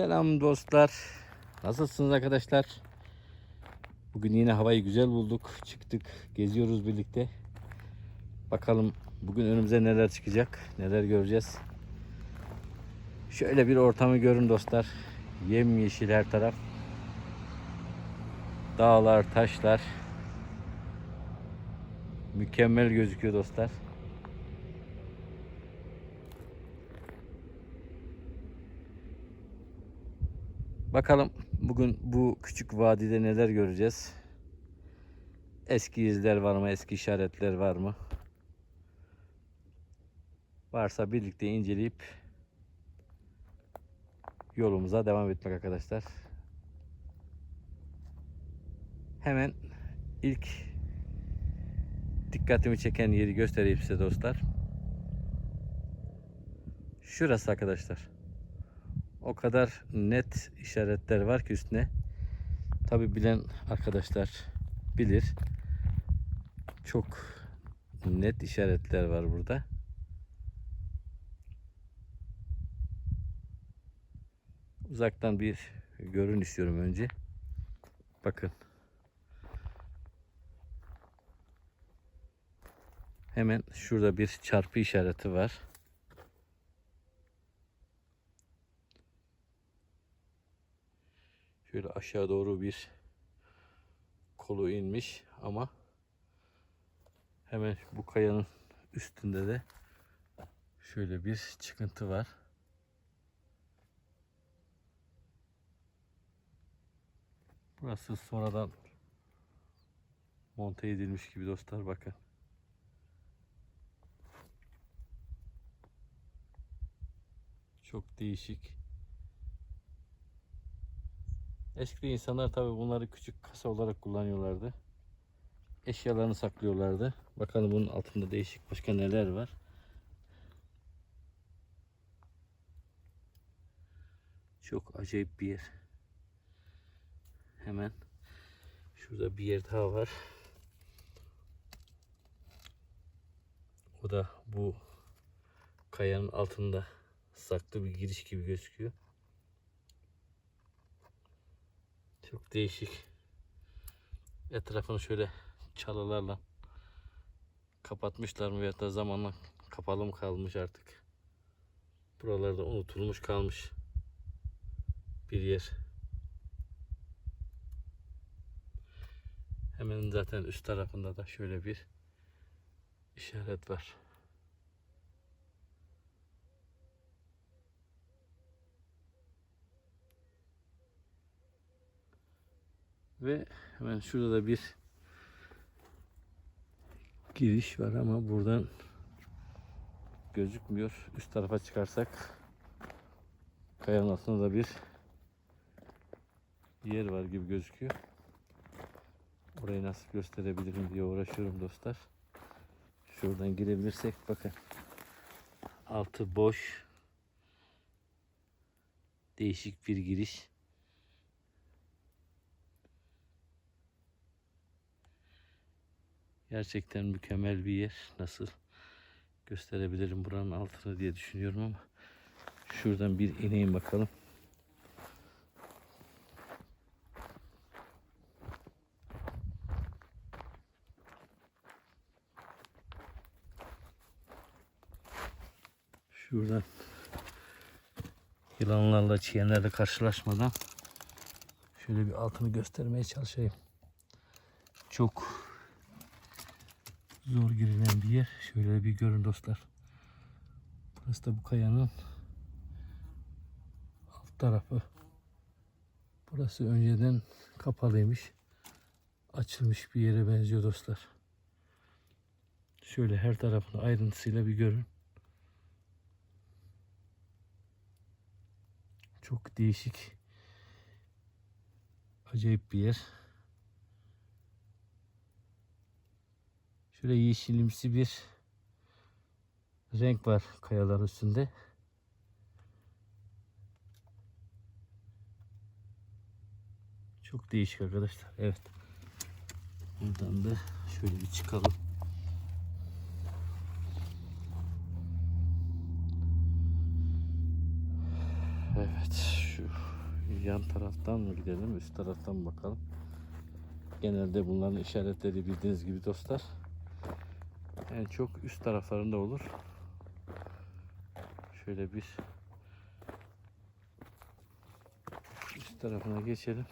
Selam dostlar. Nasılsınız arkadaşlar? Bugün yine havayı güzel bulduk. Çıktık, geziyoruz birlikte. Bakalım bugün önümüze neler çıkacak, neler göreceğiz. Şöyle bir ortamı görün dostlar. Yemyeşil her taraf. Dağlar, taşlar. Mükemmel gözüküyor dostlar. Bakalım bugün bu küçük vadide neler göreceğiz. Eski izler var mı? Eski işaretler var mı? Varsa birlikte inceleyip yolumuza devam etmek arkadaşlar. Hemen ilk dikkatimi çeken yeri göstereyim size dostlar. Şurası arkadaşlar. O kadar net işaretler var ki üstüne. Tabi bilen arkadaşlar bilir. Çok net işaretler var burada. Uzaktan bir görün istiyorum önce. Bakın. Hemen şurada bir çarpı işareti var. Şöyle aşağı doğru bir kolu inmiş ama hemen bu kayanın üstünde de şöyle bir çıkıntı var. Burası sonradan monte edilmiş gibi dostlar bakın. Çok değişik. Eski insanlar tabi bunları küçük kasa olarak kullanıyorlardı. Eşyalarını saklıyorlardı. Bakalım bunun altında değişik başka neler var. Çok acayip bir yer. Hemen şurada bir yer daha var. O da bu kayanın altında saklı bir giriş gibi gözüküyor. Çok değişik. Etrafını şöyle çalılarla kapatmışlar mı ya da zamanla kapalı mı kalmış artık. Buralarda unutulmuş kalmış bir yer. Hemen zaten üst tarafında da şöyle bir işaret var. Ve hemen şurada da bir giriş var ama buradan gözükmüyor. Üst tarafa çıkarsak kayanın altında da bir yer var gibi gözüküyor. Orayı nasıl gösterebilirim diye uğraşıyorum dostlar. Şuradan girebilirsek bakın. Altı boş. Değişik bir giriş. Gerçekten mükemmel bir yer. Nasıl gösterebilirim buranın altını diye düşünüyorum ama şuradan bir ineyim bakalım. Şuradan yılanlarla çiyenlerle karşılaşmadan şöyle bir altını göstermeye çalışayım. Çok zor girilen bir yer. Şöyle bir görün dostlar. Burası da bu kayanın alt tarafı. Burası önceden kapalıymış. Açılmış bir yere benziyor dostlar. Şöyle her tarafını ayrıntısıyla bir görün. Çok değişik. Acayip bir yer. Şöyle yeşilimsi bir renk var kayalar üstünde. Çok değişik arkadaşlar. Evet. Buradan da şöyle bir çıkalım. Evet şu yan taraftan mı gidelim, üst taraftan mı bakalım? Genelde bunların işaretleri bildiğiniz gibi dostlar. En çok üst taraflarında olur. Şöyle bir üst tarafına geçelim.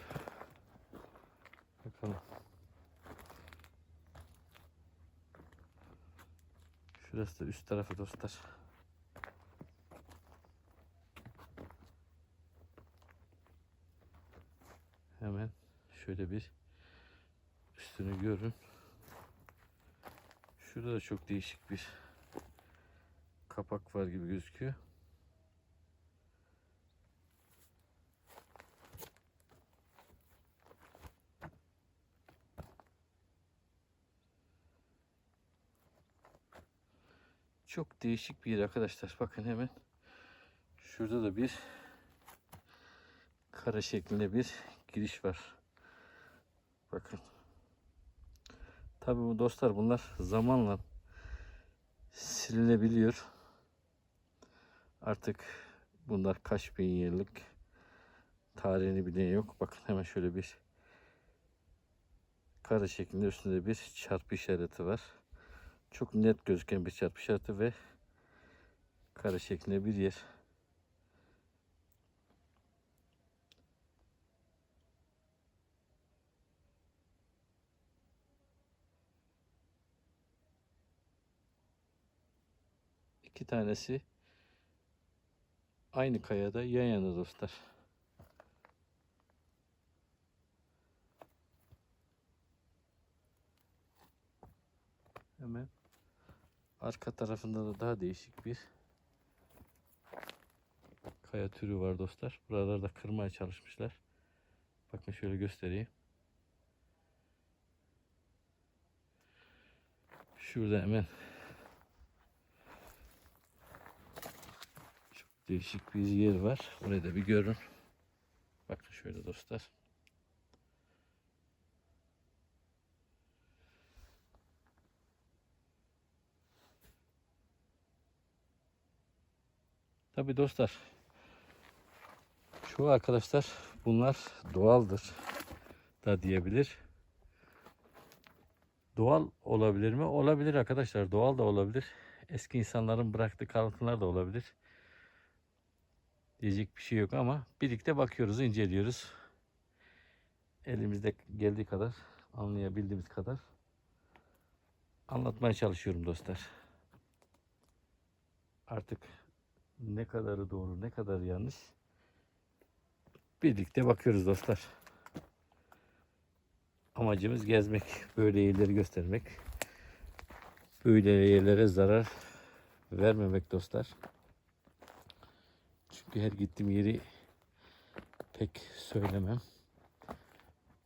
Bakalım. Şurası da üst tarafı dostlar. Hemen şöyle bir üstünü görün. Şurada da çok değişik bir kapak var gibi gözüküyor. Çok değişik bir yer arkadaşlar. Bakın hemen şurada da bir kare şeklinde bir giriş var. Bakın. Tabii bu dostlar bunlar zamanla silinebiliyor. Artık bunlar kaç bin yıllık tarihini bilen yok. Bakın hemen şöyle bir kare şeklinde üstünde bir çarpı işareti var. Çok net gözüken bir çarpı işareti ve kare şeklinde bir yer. İki tanesi aynı kayada yan yana dostlar. Hemen arka tarafında da daha değişik bir kaya türü var dostlar. Buralarda kırmaya çalışmışlar. Bakın şöyle göstereyim. Şurada hemen değişik bir yer var. Orayı da bir görün. Bakın şöyle dostlar. Tabi dostlar çoğu arkadaşlar bunlar doğaldır da diyebilir. Doğal olabilir mi? Olabilir arkadaşlar. Doğal da olabilir. Eski insanların bıraktığı kalıntılar da olabilir. Diyecek bir şey yok ama birlikte bakıyoruz, inceliyoruz. Elimizde geldiği kadar, anlayabildiğimiz kadar anlatmaya çalışıyorum dostlar. Artık ne kadarı doğru, ne kadar yanlış birlikte bakıyoruz dostlar. Amacımız gezmek, böyle yerleri göstermek. Böyle yerlere zarar vermemek dostlar. Çünkü her gittiğim yeri pek söylemem.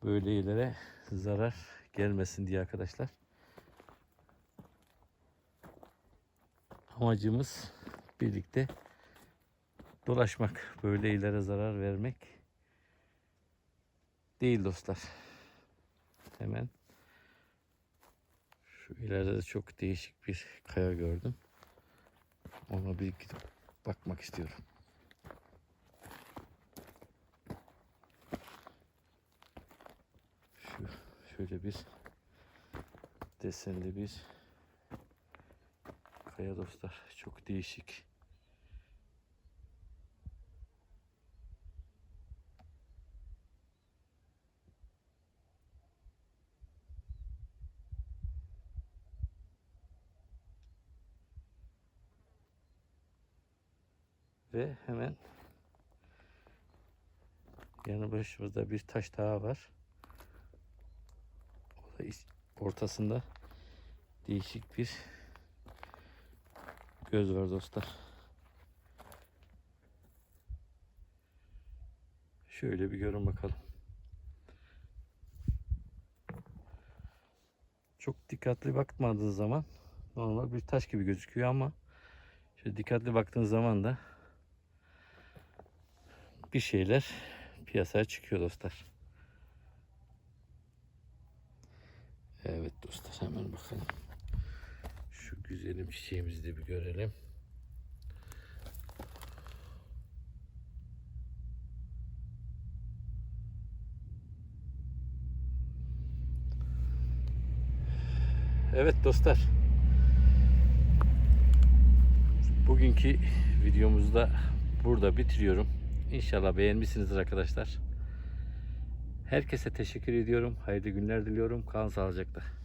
Böyle yerlere zarar gelmesin diye arkadaşlar. Amacımız birlikte dolaşmak, böyle ileri zarar vermek değil dostlar. Hemen şu ileride de çok değişik bir kaya gördüm. Ona bir gidip bakmak istiyorum. Şu şöyle bir desenli bir kaya dostlar. Çok değişik. Ve hemen yanı başımızda bir taş daha var. Ortasında değişik bir göz var dostlar. Şöyle bir görün bakalım. Çok dikkatli bakmadığınız zaman normal bir taş gibi gözüküyor ama şöyle dikkatli baktığınız zaman da bir şeyler piyasaya çıkıyor dostlar. Hadi bakalım. Şu güzelim çiçeğimizi de bir görelim. Evet dostlar. Bugünkü videomuzda burada bitiriyorum. İnşallah beğenmişsinizdir arkadaşlar. Herkese teşekkür ediyorum. Hayırlı günler diliyorum. Kalın sağlıcakla.